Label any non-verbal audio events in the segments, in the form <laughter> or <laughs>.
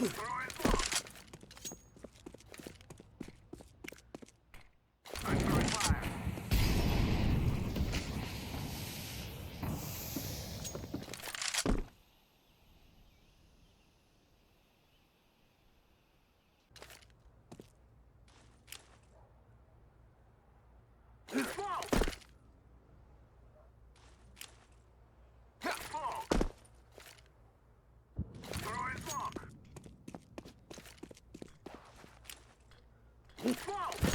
Huh? Whoa!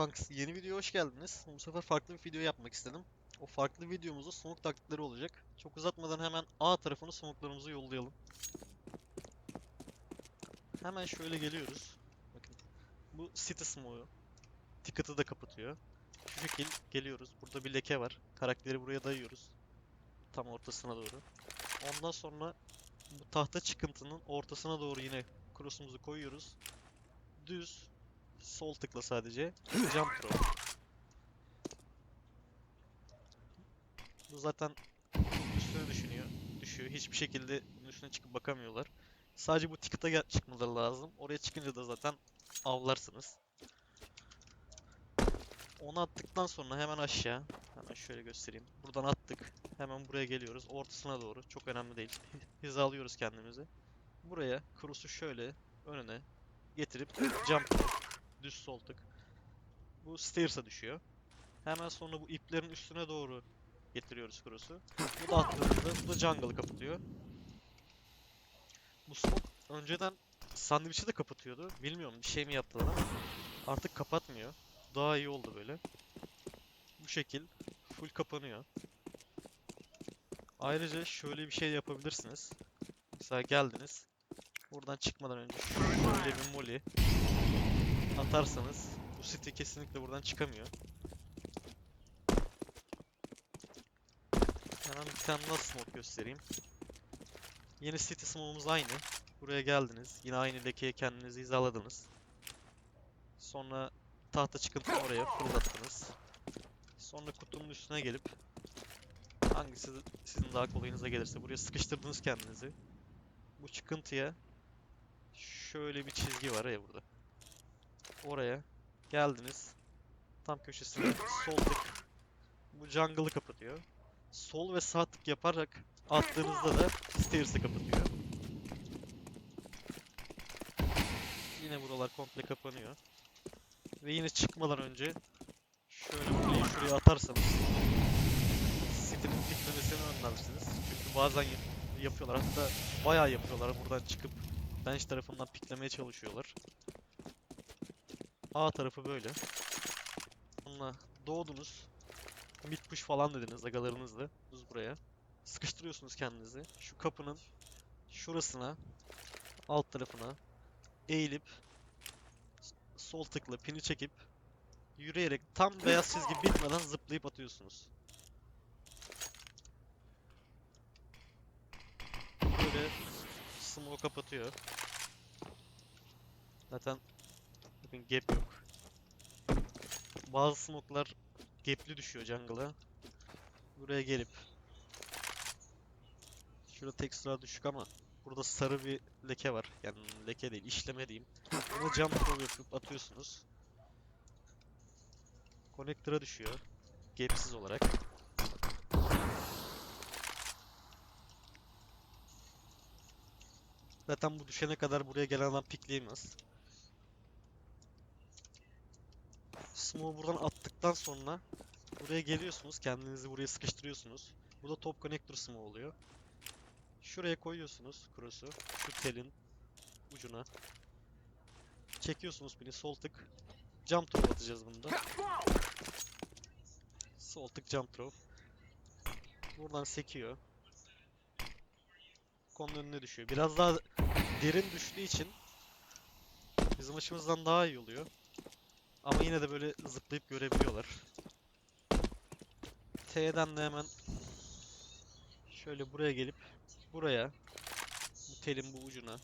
Kanks yeni videoya hoş geldiniz. Bu sefer farklı bir video yapmak istedim. O farklı videomuzda smoke taktikleri olacak. Çok uzatmadan hemen A tarafını smoke'larımızı yollayalım. Hemen şöyle geliyoruz. Bakın. Bu city smoke'u. Ticket'ı da kapatıyor. Şu şekil geliyoruz. Burada bir leke var. Karakteri buraya dayıyoruz. Tam ortasına doğru. Ondan sonra bu tahta çıkıntının ortasına doğru yine cross'umuzu koyuyoruz. Düz sol tıkla sadece. Jump throw. Bu zaten üstüne düşünüyor. Düşüyor. Hiçbir şekilde üstüne çıkıp bakamıyorlar. Sadece bu ticket'a çıkmaları lazım. Oraya çıkınca da zaten avlarsınız. Onu attıktan sonra hemen aşağı. Hemen şöyle göstereyim. Buradan attık. Hemen buraya geliyoruz. Ortasına doğru. Çok önemli değil. <laughs> Hizalıyoruz kendimizi. Buraya cross'u şöyle önüne getirip jump. Düz sol tık. Bu stairs'a düşüyor. Hemen sonra bu iplerin üstüne doğru getiriyoruz cross'u. Bu da attığımızda bu da jungle'ı kapatıyor. Bu smoke önceden sandviçi de kapatıyordu. Bilmiyorum bir şey mi yaptılar ama artık kapatmıyor. Daha iyi oldu böyle. Bu şekil full kapanıyor. Ayrıca şöyle bir şey yapabilirsiniz. Mesela geldiniz. Buradan çıkmadan önce şöyle bir molly atarsanız bu city kesinlikle buradan çıkamıyor. Hemen bir tane daha smoke göstereyim. Yeni city smoke'umuz aynı. Buraya geldiniz. Yine aynı lekeye kendinizi hizaladınız. Sonra tahta çıkıntını oraya fırlattınız. Sonra kutunun üstüne gelip hangisi sizin daha kolayınıza gelirse buraya sıkıştırdınız kendinizi. Bu çıkıntıya şöyle bir çizgi var ya burada. Oraya geldiniz. Tam köşesine sol. Bu jungle'ı kapatıyor. Sol ve sağ tık yaparak attığınızda da stairs'ı kapatıyor. Yine buralar komple kapanıyor. Ve yine çıkmadan önce şöyle burayı şuraya atarsanız City'nin bitmemesini önlersiniz. Çünkü bazen yap- yapıyorlar. Hatta bayağı yapıyorlar. Buradan çıkıp bench tarafından piklemeye çalışıyorlar. A tarafı böyle. Sonra doğdunuz. Mid push falan dediniz agalarınızla. Düz buraya. Sıkıştırıyorsunuz kendinizi. Şu kapının şurasına alt tarafına eğilip sol tıkla pini çekip yürüyerek tam beyaz çizgi bitmeden zıplayıp atıyorsunuz. Böyle smoke kapatıyor. Zaten bakın gap yok. Bazı smoke'lar gap'li düşüyor jungle'a. Buraya gelip Şurada textura düşük ama burada sarı bir leke var. Yani leke değil, işleme diyeyim. Bunu jump yapıp atıyorsunuz. Connector'a düşüyor. Gap'siz olarak. Zaten bu düşene kadar buraya gelen adam pikleyemez. Smoke'u buradan attıktan sonra buraya geliyorsunuz. Kendinizi buraya sıkıştırıyorsunuz. Bu da top connector smoke oluyor. Şuraya koyuyorsunuz cross'u. Şu telin ucuna. Çekiyorsunuz pini sol tık. Jump throw atacağız bunda. Sol tık jump throw. Buradan sekiyor. Konunun önüne düşüyor. Biraz daha derin düştüğü için bizim açımızdan daha iyi oluyor. Ama yine de böyle zıplayıp görebiliyorlar. T'den de hemen şöyle buraya gelip buraya bu telin bu ucuna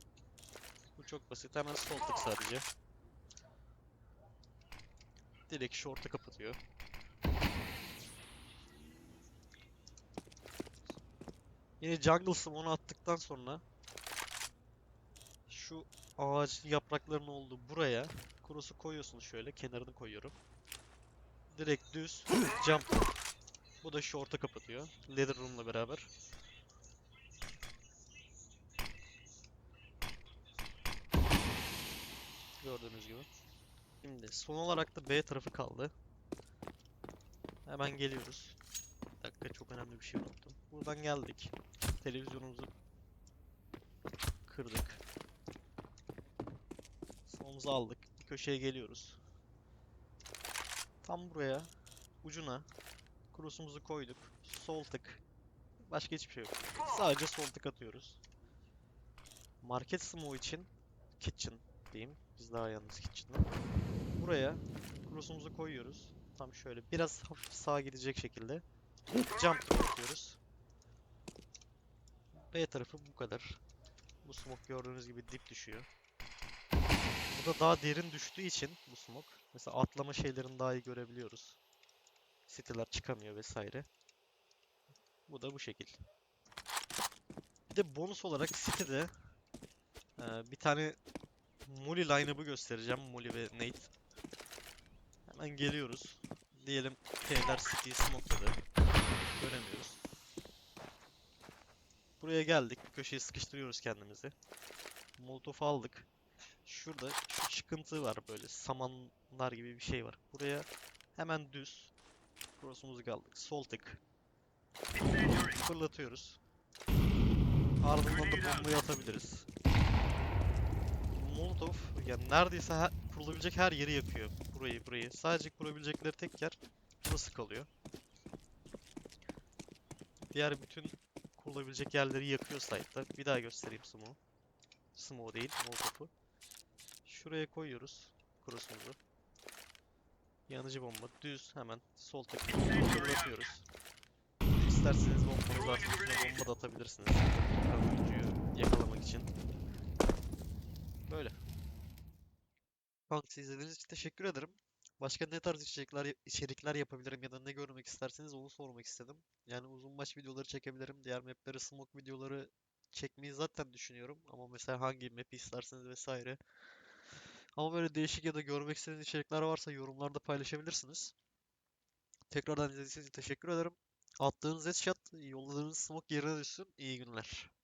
bu çok basit. Hemen sol tık sadece. Direkt short'u kapatıyor. Yine jungle smoke'unu attıktan sonra şu ağaç yapraklarının olduğu buraya cross'u koyuyorsunuz şöyle kenarını koyuyorum. Direkt düz jump. Bu da short'u kapatıyor. Ladder room'la beraber. Gördüğünüz gibi. Şimdi son olarak da B tarafı kaldı. Hemen geliyoruz. Bir dakika çok önemli bir şey unuttum. Buradan geldik. Televizyonumuzu kırdık. Sonumuzu aldık. Köşeye geliyoruz. Tam buraya ucuna cross'umuzu koyduk. Sol tık. Başka hiçbir şey yok. Sadece sol tık atıyoruz. Market smoke için kitchen diyeyim. Biz daha yalnız kitchen'da. Buraya cross'umuzu koyuyoruz. Tam şöyle biraz hafif sağa gidecek şekilde jump atıyoruz. B tarafı bu kadar. Bu smoke gördüğünüz gibi dip düşüyor. Bu da daha derin düştüğü için bu smoke. Mesela atlama şeylerini daha iyi görebiliyoruz. City'ler çıkamıyor vesaire. Bu da bu şekil. Bir de bonus olarak City'de eee, bir tane Molly line-up'ı göstereceğim. Molly ve Nate. Hemen geliyoruz. Diyelim T'ler City'yi smokeladı. Göremiyoruz. Buraya geldik. Köşeye sıkıştırıyoruz kendimizi. Molotof aldık. Şurada şu çıkıntı var böyle samanlar gibi bir şey var. Buraya hemen düz cross'umuzu aldık. Sol tık. Fırlatıyoruz. Ardından da bombayı atabiliriz. Molotov yani neredeyse her, kurulabilecek her yeri yakıyor. Burayı burayı. Sadece kurabilecekleri tek yer burası kalıyor. Diğer bütün kurulabilecek yerleri yakıyor site'da. Bir daha göstereyim smoke'u. Smoke değil, Molotov'u. Şuraya koyuyoruz cross'umuzu. Yanıcı bomba düz hemen sol tek fırlatıyoruz. İsterseniz bombanızı artık üstüne bomba da atabilirsiniz. Oyuncuyu yakalamak için. Böyle. Kanka izlediğiniz için teşekkür ederim. Başka ne tarz içerikler, içerikler yapabilirim ya da ne görmek isterseniz onu sormak istedim. Yani uzun maç videoları çekebilirim. Diğer mapleri, smoke videoları çekmeyi zaten düşünüyorum. Ama mesela hangi map isterseniz vesaire. Ama böyle değişik ya da görmek istediğiniz içerikler varsa yorumlarda paylaşabilirsiniz. Tekrardan izlediğiniz için teşekkür ederim. Attığınız headshot, yolladığınız smoke yerine düşsün. İyi günler.